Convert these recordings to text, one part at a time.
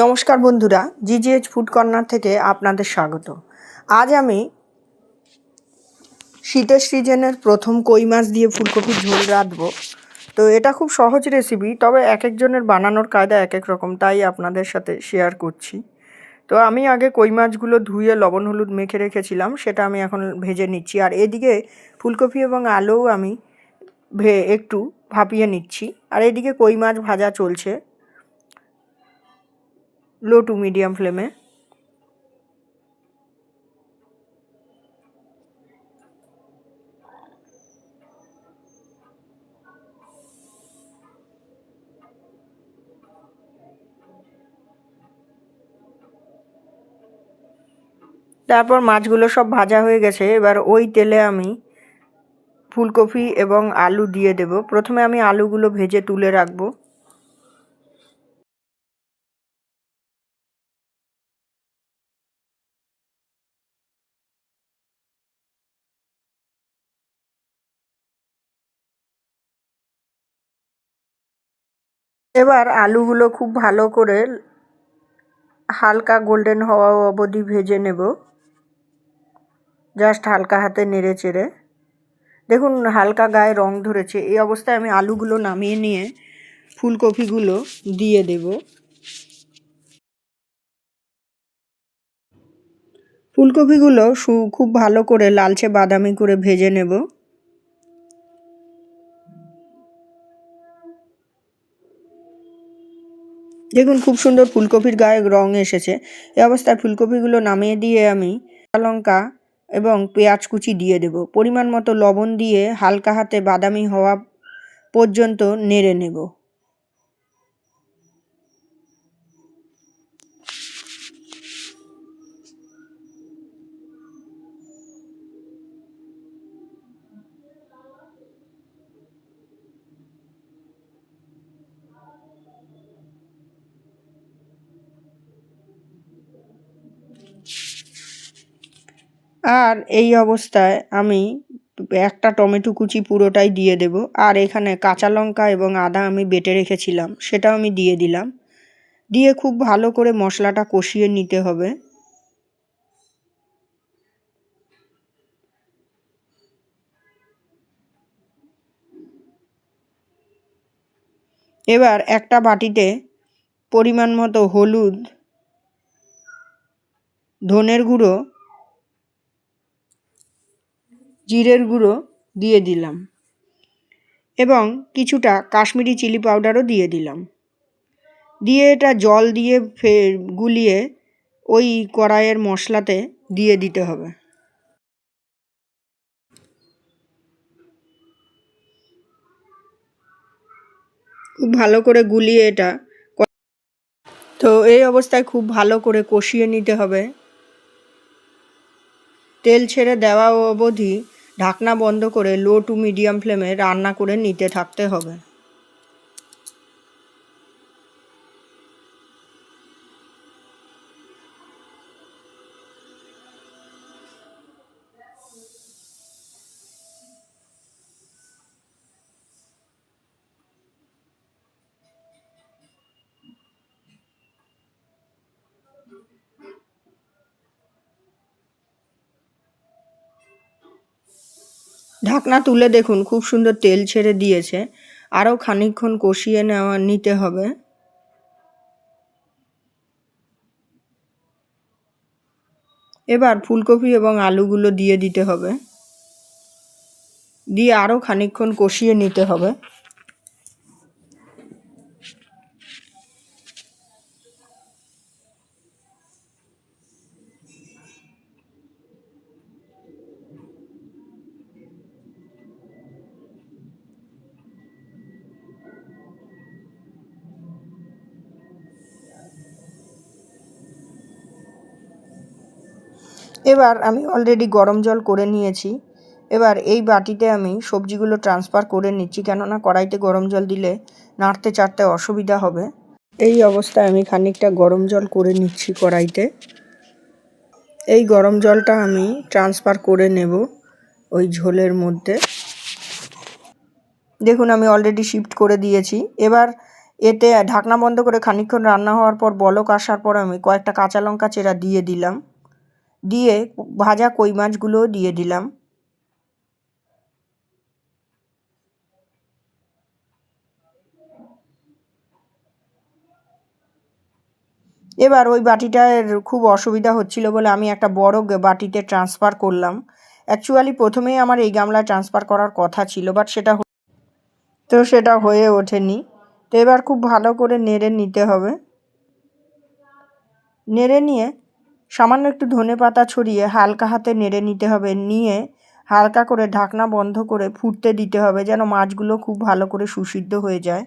নমস্কার বন্ধুরা জিজিএইচ food corner থেকে আপনাদের স্বাগত। আজ আমি শীতের সিজনের প্রথম কই মাছ দিয়ে ফুলকপির ঝোল রাঁধবো। তো এটা খুব সহজ রেসিপি তবে এক একজনের বানানোর কায়দা এক এক রকম, তাই আপনাদের সাথে শেয়ার করছি। তো আমি আগে কই মাছগুলো ধুয়ে লবণ, হলুদ মেখে রেখেছিলাম, সেটা আমি এখন ভেজে নিচ্ছি। আর এদিকে ফুলকপি এবং আলুও আমি ভে, একটু ভাপিয়ে নিচ্ছি। আর এদিকে কই মাছ ভাজা চলছে। লো টু মিডিয়াম ফ্লেমে। তারপর মাছগুলো সব ভাজা হয়ে গেছে। এবার ওই তেলে আমি ফুলকপি এবং আলু দিয়ে দেব। প্রথমে আমি আলুগুলো ভেজে তুলে রাখব। এবার আলুগুলো খুব ভালো করে হালকা গোল্ডেন হওয়া অবধি ভেজে নেব। জাস্ট হালকা হাতে নেড়ে চেড়ে। দেখুন, হালকা গায়ে রং ধরেছে। এই অবস্থায় আমি আলুগুলো নামিয়ে নিয়ে ফুলকপিগুলো দিয়ে দেব। ফুলকপিগুলো খুব ভালো করে লালচে বাদামি করে ভেজে নেব। দেখুন, খুব সুন্দর ফুলকপির গায়ে রং এসেছে। এ অবস্থায় ফুলকপিগুলো নামিয়ে দিয়ে আমি লঙ্কা এবং পেঁয়াজ কুচি দিয়ে দেব। পরিমাণ মতো লবণ দিয়ে হালকা হাতে বাদামি হওয়া পর্যন্ত নেড়ে নেব। আর এই অবস্থায় আমি একটা টমেটো কুচি পুরোটাই দিয়ে দেব। আর এখানে কাঁচা লঙ্কা এবং আদা আমি বেটে রেখেছিলাম, সেটাও আমি দিয়ে দিলাম। দিয়ে খুব ভালো করে মশলাটা কষিয়ে নিতে হবে। এবার একটা বাটিতে পরিমাণ মতো হলুদ, ধনের গুঁড়ো জিরের গুঁড়ো দিয়ে দিলাম এবং কিছুটা কাশ্মীরি চিলি পাউডারও দিয়ে দিলাম। দিয়ে এটা জল দিয়ে ফে, গুলিয়ে ওই কড়াইয়ের মশলাতে দিয়ে দিতে হবে। খুব ভালো করে গুলিয়ে এটা তো এই অবস্থায় খুব ভালো করে কষিয়ে নিতে হবে। তেল ছেড়ে দেওয়া অবধি ঢাকনা বন্ধ করে লো টু মিডিয়াম ফ্লেমে রান্না করে নিতে থাকতে হবে। ঢাকনা তুলে দেখুন, খুব সুন্দর তেল ছেড়ে দিয়েছে। আরও খানিকক্ষণ কষিয়ে নেওয়া, নিতে হবে। এবার ফুলকপি এবং আলুগুলো দিয়ে দিতে হবে। দিয়ে আরও খানিকক্ষণ কষিয়ে নিতে হবে। এবার আমি অলরেডি গরম জল করে নিয়েছি। এবার এই বাটিতে আমি সবজিগুলো ট্রান্সফার করে নিচ্ছি, কেননা কড়াইতে গরম জল দিলে নাড়তে চাড়তে অসুবিধা হবে। এই অবস্থায় আমি খানিকটা গরম জল করে নিচ্ছি কড়াইতে। এই গরম জলটা আমি ট্রান্সফার করে নেব ওই ঝোলের মধ্যে। দেখুন, আমি অলরেডি শিফট করে দিয়েছি। এবার এতে ঢাকনা বন্ধ করে খানিকক্ষণ রান্না হওয়ার পর বলক আসার পর আমি কয়েকটা কাঁচা লঙ্কা চেরা দিয়ে দিলাম। দিয়ে ভাজা কই মাছগুলোও দিয়ে দিলাম। এবার ওই বাটিটার খুব অসুবিধা হচ্ছিল বলে আমি একটা বড় বাটিতে ট্রান্সফার করলাম। অ্যাকচুয়ালি প্রথমেই আমার এই গামলায় ট্রান্সফার করার কথা ছিল বাট সেটা তো সেটা হয়ে ওঠেনি। তো এবার খুব ভালো করে নেড়ে নিতে হবে। নেড়ে নিয়ে সামান্য একটু ধনে পাতা ছড়িয়ে হালকা হাতে নেড়ে নিতে হবে। নিয়ে হালকা করে ঢাকনা বন্ধ করে ফুটতে দিতে হবে যেন মাছগুলো খুব ভালো করে সুসিদ্ধ হয়ে যায়।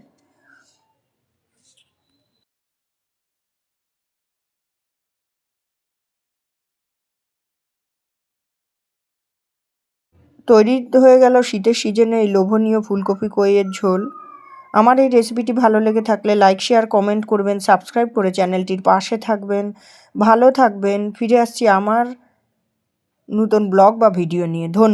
তৈরি হয়ে গেল শীতের সিজনে এই লোভনীয় ফুলকপি কইয়ের ঝোল। আমার এই রেসিপিটি ভালো লেগে থাকলে লাইক শেয়ার কমেন্ট করবেন সাবস্ক্রাইব করে চ্যানেলটির পাশে থাকবেন। ভালো থাকবেন। ফিরে আসছি আমার নতুন ব্লগ বা ভিডিও নিয়ে। ধন্যবাদ।